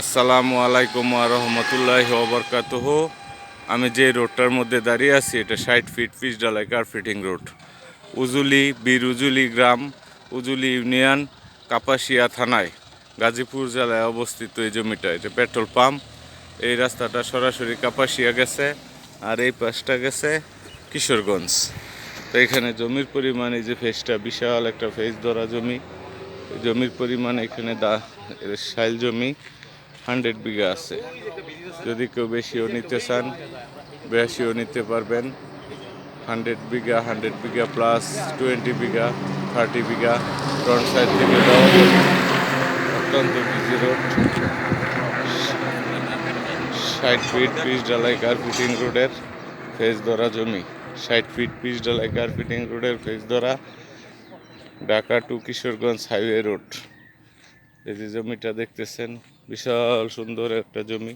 আসসালামু আলাইকুম রহমতুল্লাহ ওবরকাতহ আমি যে রোডটার মধ্যে দাঁড়িয়ে আছি, এটা ষাট ফিট পিচ ডালাই কার্পেটিং রোড। উজুলি বীর উজুলি গ্রাম, উজুলি ইউনিয়ন, কাপাসিয়া থানায়, গাজীপুর জেলায় অবস্থিত এই জমিটা এটা পেট্রোল পাম্প। এই রাস্তাটা সরাসরি কাপাসিয়া গেছে আর এই পাশটা গেছে কিশোরগঞ্জ। তো এখানে জমির পরিমাণ, এই যে ফেসটা বিশাল একটা ফেস ধরা জমি। জমির পরিমাণ এখানে দা শাইল জমি। হান্ড্রেড বিঘা আছে। যদি কেউ বেশিও নিতে চান, বেশিও নিতে পারবেন। Hundred bigha hundred bigha plus twenty bigha, thirty bigha front side থেকে অত্যন্ত বিজি রোড ষাট ফিট পিচ ডালাই কার্পেটিং রোডের ফেস ধরা জমি। ষাট ফিট পিস ডালাই কার্পেটিং রোডের ফেস ধরা Dhaka to Kishoreganj highway road এই যে জমিটা দেখতেছেন বিশাল সুন্দর একটা জমি।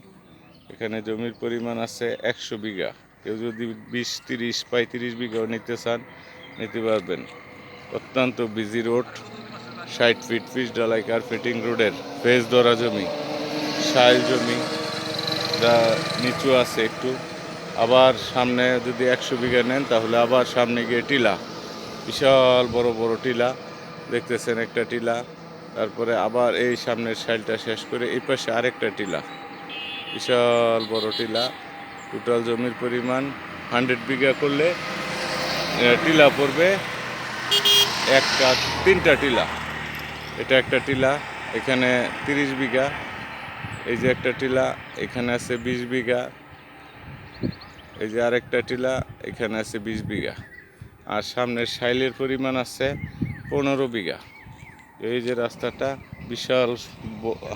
এখানে জমির পরিমাণ আছে একশো বিঘা। কেউ যদি বিশ, তিরিশ, পঁয়ত্রিশ বিঘাও নিতে চান, নিতে পারবেন। অত্যন্ত বিজি রোড ষাট ফিট পিচ ডালাই কার্পেটিং রোডের ফেজ ধরা জমি শাইল জমি, যা নিচু আছে একটু। আবার সামনে যদি একশো বিঘা নেন, তাহলে আবার সামনে গিয়ে টিলা। বিশাল বড় বড় টিলা। দেখতেছেন একটা টিলা। তারপরে আবার এই সামনের সাইলটা শেষ করে এই পাশে আরেকটা টিলা। বিশাল বড় টিলা। টোটাল জমির পরিমাণ হান্ড্রেড বিঘা করলে টিলা পড়বে একটা, তিনটা টিলা। এটা একটা টিলা, এখানে তিরিশ বিঘা। এই যে একটা টিলা, এখানে আছে বিশ বিঘা। এই যে আরেকটা টিলা, এখানে আছে বিশ বিঘা। আর সামনের সাইলের পরিমাণ আছে পনেরো বিঘা। এই যে রাস্তাটা, বিশাল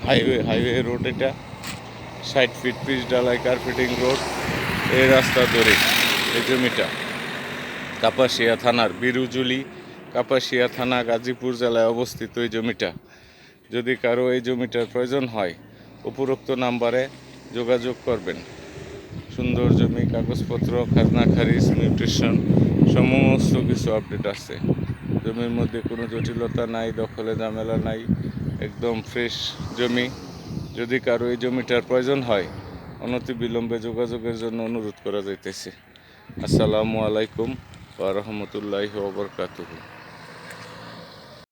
হাইওয়ে হাইওয়ে রোড এটা। ষাট ফিট পিচ ডালাই কার্পেটিং রোড এই রাস্তা ধরে, এই জমিটা। কাপাসিয়া থানার বিরুজুলি, কাপাসিয়া থানা, গাজীপুর জেলায় অবস্থিত এই জমিটা। যদি কারও এই জমিটার প্রয়োজন হয়, উপরোক্ত নাম্বারে যোগাযোগ করবেন। সুন্দর জমি, কাগজপত্র, খাজনা, খারিজ, নিউট্রিশন, সমস্ত কিছু আপডেট আছে। জমির মধ্যে কোনো জটিলতা নাই, দখলে ঝামেলা নাই, একদম ফ্রেশ জমি। যদি কারও এই জমিটার প্রয়োজন হয়, অনতি বিলম্বে যোগাযোগের জন্য অনুরোধ করা যাইতেছে। আসসালামু আলাইকুম ওয়া রাহমাতুল্লাহি ওয়া বারাকাতুহু।